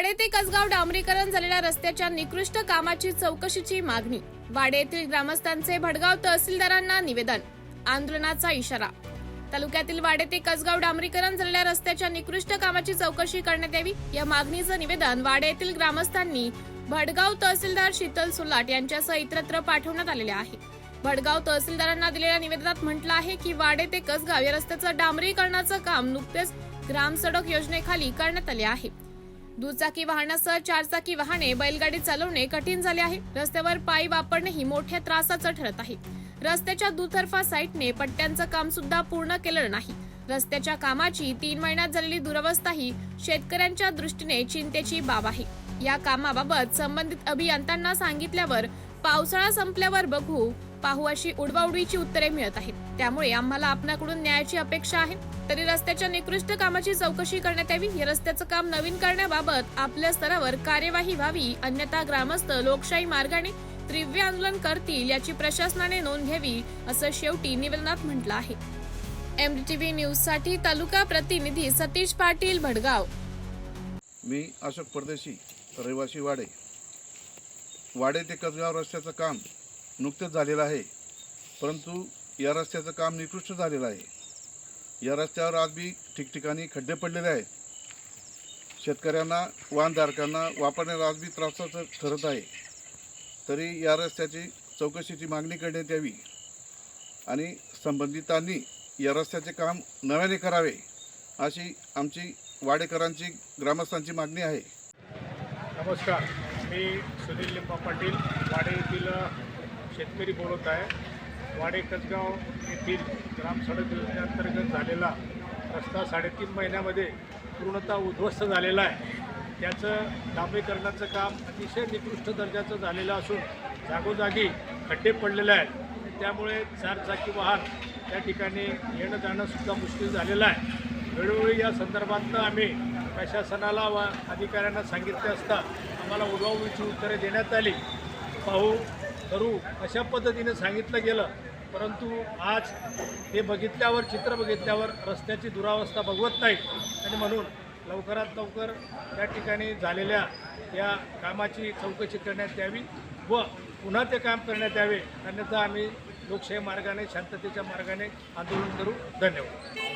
वाडे ते कसगाव डांबरीकरण झालेल्या रस्त्याच्या निकृष्ट कामाची चौकशीची मागणी. वाडे येथील ग्रामस्थांचे भडगाव तहसीलदारांना निवेदन आंदोलनाचा इशारा. तालुक्यातील वाडे ते कसगाव डांबरीकरण झालेल्या रस्त्याच्या निकृष्ट कामाची चौकशी करण्यात यावी या मागणीचं निवेदन वाडे येथील ग्रामस्थांनी भडगाव तहसीलदार शीतल सुलाट यांच्यासह इतरत्र पाठवण्यात आलेले आहे. भडगाव तहसीलदारांना दिलेल्या निवेदनात म्हटलं आहे की वाडे ते कसगाव या रस्त्याचं डांबरीकरणाचं काम नुकतेच ग्राम सडक योजनेखाली करण्यात आले आहे. दुचाकी वाहनासह चारचाकी वाहने बैलगाडी चालवणे कठीण झाले आहे. रस्त्यावर पायी वापरणेही मोठ्या त्रासाचं ठरत आहे. रस्त्याच्या दुतर्फा साईटने पट्ट्यांचं काम सुद्धा पूर्ण केलं नाही. रस्त्याच्या कामाची तीन महिन्यात झालेली दुरवस्था ही शेतकऱ्यांच्या दृष्टीने चिंतेची बाब आहे. या कामाबाबत संबंधित अभियंत्यांना सांगितल्यावर पावसाळा संपल्यावर बघू पाहू अशी उडवाउडवीची उत्तरे मिळत आहेत. त्यामुळे आम्हाला आपणाकडून न्यायाची अपेक्षा आहे. तरी रस्त्याच्या निकृष्ट कामाची चौकशी करण्यात यावी. या रस्त्याचं काम नवीन करण्याबाबत आपल्या स्तरावर कार्यवाही व्हावी. अन्यथा ग्रामस्थ लोकशाही मार्गाने तीव्र आंदोलन करतील याची प्रशासनाने नोंद घ्यावी असं शेवटी निवेदनात म्हटलं आहे. एमडीटीव्ही न्यूजसाठी तालुका प्रतिनिधी सतीश पाटील भडगाव. मी अशोक परदेशी रहिवासी वाडे. वाडे ते कसगाव रस्त्याचं काम नुकतेच झालेलं आहे. परंतु या रस्त्याचं काम निकृष्ट झालेलं आहे. या रस्त्यावर आज बी ठिकठिकाणी खड्डे पडलेले आहेत. शेतकऱ्यांना वाहनधारकांना वापरण्याला आज बी त्रासाचं ठरत आहे. तरी या रस्त्याची चौकशीची मागणी करण्यात यावी. आणि संबंधितांनी या रस्त्याचे काम नव्याने करावे अशी आमची वाडेकरांची ग्रामस्थांची मागणी आहे. नमस्कार. मी सुनील लिंबा पाटील वाडे येथील शेतकरी बोलत आहे. वाडे कसगाव येथील ग्राम सडक योजनेअंतर्गत झालेला रस्ता साडेतीन महिन्यामध्ये पूर्णतः उद्ध्वस्त झालेला आहे. त्याचं डांबरीकरणाचं काम अतिशय निकृष्ट दर्जाचं झालेलं असून जागोजागी खड्डे पडलेले आहेत. त्यामुळे चारचाकी वाहन त्या ठिकाणी येणं जाणं सुद्धा मुश्किल झालेलं आहे. वेळोवेळी या संदर्भातनं आम्ही प्रशासनाला व अधिकाऱ्यांना सांगितले असता आम्हाला उडवाउडीची उत्तरे देण्यात आली. पाहू करू अशा पद्धतीने सांगितलं गेलं. परंतु आज हे बघितल्यावर चित्र बघितल्यावर रस्त्याची दुरावस्था बघवत नाही आणि म्हणून लवकरात लवकर त्या ठिकाणी झालेल्या या कामाची चौकशी करण्यात यावी व पुन्हा ते काम करण्यात यावे. अन्यथा आम्ही लोकशाही मार्गाने शांततेच्या मार्गाने आंदोलन करू. धन्यवाद.